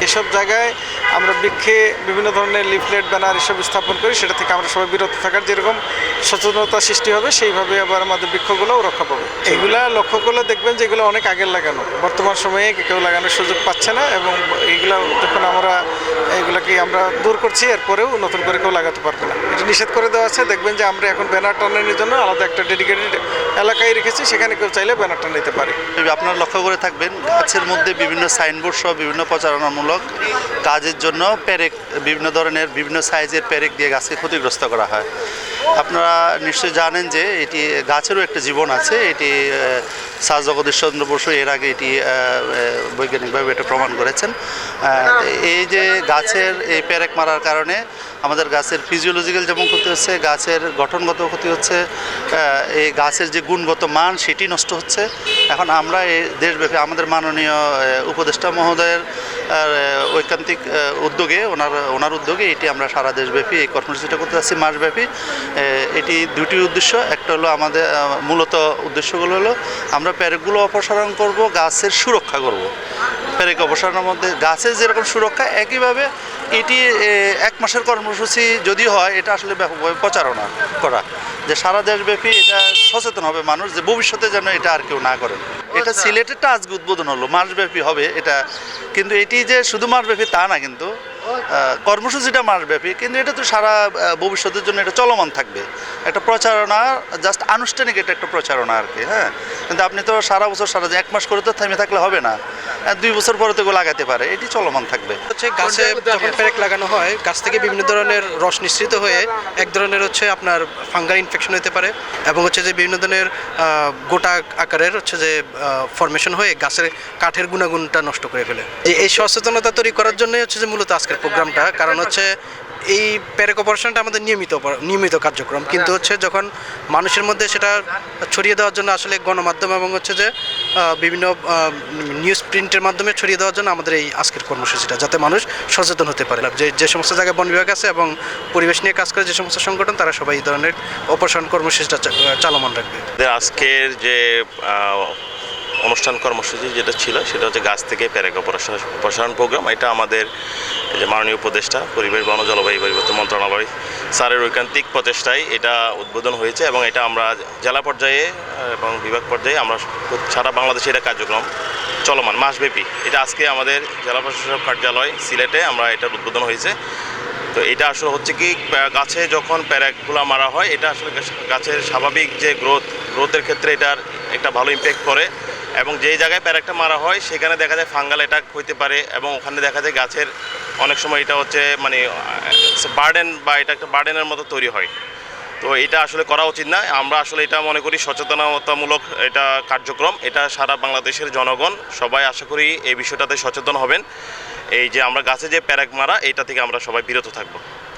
এসব জায়গায় আমরা বৃক্ষে বিভিন্ন ধরনের লিফলেট, ব্যানার এসব স্থাপন করি, সেটা থেকে আমরা সবাই বিরত থাকার যেরকম সচেতনতা সৃষ্টি হবে, সেইভাবে আবার আমাদের বৃক্ষগুলোও রক্ষা পাবে। এগুলা লক্ষ্য করলে দেখবেন যে এগুলো অনেক আগের লাগানো। বর্তমান সময়ে কেউ লাগানোর সুযোগ পাচ্ছে না এবং এইগুলা যখন আমরা, এগুলাকে আমরা দূর করছি, এরপরেও নতুন করে কেউ লাগাতে পারবে না। এটা নিষেধ করে দেওয়া আছে। দেখবেন যে আমরা এখন ব্যানার টানানোর জন্য আলাদা একটা ডেডিকেটেড এলাকায় রেখেছি, সেখানে কেউ চাইলে ব্যানার নিতে পারে। আপনারা লক্ষ্য করে থাকবেন, গাছের মধ্যে বিভিন্ন সাইনবোর্ড সহ বিভিন্ন প্রচারণামূলক কাজের জন্য পেরেক, বিভিন্ন ধরনের, বিভিন্ন সাইজের পেরেক দিয়ে গাছকে ক্ষতিগ্রস্ত করা হয়। আপনারা নিশ্চয়ই জানেন যে এটি গাছেরও একটা জীবন আছে। এটি স্যার জগদীশ চন্দ্র বসু এর আগে এটি বৈজ্ঞানিকভাবে এটা প্রমাণ করেছেন। এই যে গাছের, এই পেরেক মারার কারণে আমাদের গাছের ফিজিওলজিক্যাল যেমন ক্ষতি হচ্ছে, গাছের গঠনগত ক্ষতি হচ্ছে এই গাছের যে গুণগত মান সেটি নষ্ট হচ্ছে। এখন আমরা এই দেশব্যাপী, আমাদের মাননীয় উপদেষ্টা মহোদয়ের আহ, ঐকান্তিক উদ্যোগে ওনার ওনার উদ্যোগে এটি আমরা সারা দেশব্যাপী এই কর্মসূচিটা করতে যাচ্ছি মাসব্যাপী। এটি দুটি উদ্দেশ্য। একটা হলো আমাদের মূলত উদ্দেশ্যগুলো হলো আমরা প্যারেকগুলো অপসারণ করব গাছের সুরক্ষা করব। প্যারেক অপসারণের মধ্যে গাছের যেরকম সুরক্ষা একইভাবে এটি এক মাসের কর্মসূচি যদি হয় এটা আসলে ব্যাপকভাবে প্রচারণা করা। যে সারা দেশব্যাপী এটা সচেতন হবে মানুষ যে ভবিষ্যতে যেন এটা আর কেউ না করেন এটা সিলেটেরটা আজকে উদ্বোধন হলো মাসব্যাপী হবে এটা। কিন্তু এটি যে শুধু মাসব্যাপী তা না কিন্তু কর্মসূচিটা মাসব্যাপী কিন্তু এটা তো সারা ভবিষ্যতের জন্য এটা চলমান থাকবে। একটা প্রচারণা জাস্ট আনুষ্ঠানিক এটা একটা প্রচারণা আর কি হ্যাঁ। কিন্তু আপনি তো সারা বছর সারা এক মাস করে তো থেমে থাকলে হবে না। দুই বছর পরে তো লাগাতে পারে। এটি চলমান থাকবে। হচ্ছে গাছে যখন প্যারেক লাগানো হয়, গাছ থেকে বিভিন্ন ধরনের রস নিঃসৃত হয়ে এক ধরনের হচ্ছে আপনার ফাঙ্গাল ইনফেকশন হতে পারে এবং হচ্ছে যে বিভিন্ন ধরনের গোটা আকারের হচ্ছে যে ফরমেশন হয়ে গাছের কাঠের গুণাগুণটা নষ্ট করে ফেলে। এই সচেতনতা তৈরি করার জন্যই হচ্ছে যে মূলত আজকের প্রোগ্রামটা। কারণ হচ্ছে এই প্যারেক অপারেশনটা আমাদের নিয়মিত নিয়মিত কার্যক্রম। কিন্তু হচ্ছে যখন মানুষের মধ্যে সেটা ছড়িয়ে দেওয়ার জন্য আসলে গণমাধ্যম এবং হচ্ছে যে বিভিন্ন নিউজ প্রিন্টের মাধ্যমে ছড়িয়ে দেওয়ার জন্য আমাদের এই আজকের কর্মসূচিটা, যাতে মানুষ সচেতন হতে পারে। যে যে সমস্ত জায়গায় বন বিভাগ আছে এবং পরিবেশ নিয়ে কাজ করে যে সমস্ত সংগঠন, তারা সবাই এই ধরনের অপারেশন কর্মসূচিটা চালমান রাখবে। আজকের যে অনুষ্ঠান কর্মসূচি যেটা ছিল, সেটা হচ্ছে গাছ থেকে প্যারেক অপারেশন প্রসারণ প্রোগ্রাম এটা আমাদের যে মাননীয় উপদেষ্টা, পরিবেশ, বন, জলবায়ু পরিবর্তন মন্ত্রণালয় স্যারের ঐকান্তিক প্রচেষ্টায় এটা উদ্বোধন হয়েছে এবং এটা আমরা জেলা পর্যায়ে এবং বিভাগ পর্যায়ে আমরা সারা বাংলাদেশে এটা কার্যক্রম চলমান, মাসব্যাপী। এটা আজকে আমাদের জেলা প্রশাসক কার্যালয় সিলেটে আমরা এটার উদ্বোধন হয়েছে। তো এটা আসলে হচ্ছে কি গাছে যখন প্যারাকগুলো মারা হয়, এটা আসলে গাছের স্বাভাবিক যে গ্রোথ, গ্রোথের ক্ষেত্রে এটার একটা ভালো ইম্প্যাক্ট করে। এবং যেই জায়গায় প্যারাকটা মারা হয়, সেখানে দেখা যায় ফাঙ্গাল অ্যাটাক হইতে পারে এবং ওখানে দেখা যায় গাছের অনেক সময় এটা হচ্ছে মানে বার্ডেন বা এটা একটা বার্ডেনের মতো তৈরি হয়। তো এটা আসলে করা উচিত না। আমরা আসলে এটা মনে করি সচেতনতামূলক এটা কার্যক্রম। এটা সারা বাংলাদেশের জনগণ, সবাই আশা করি এই বিষয়টাতে সচেতন হবেন। এই যে আমরা গাছে যে প্যারাক মারা, এটা থেকে আমরা সবাই বিরত থাকব।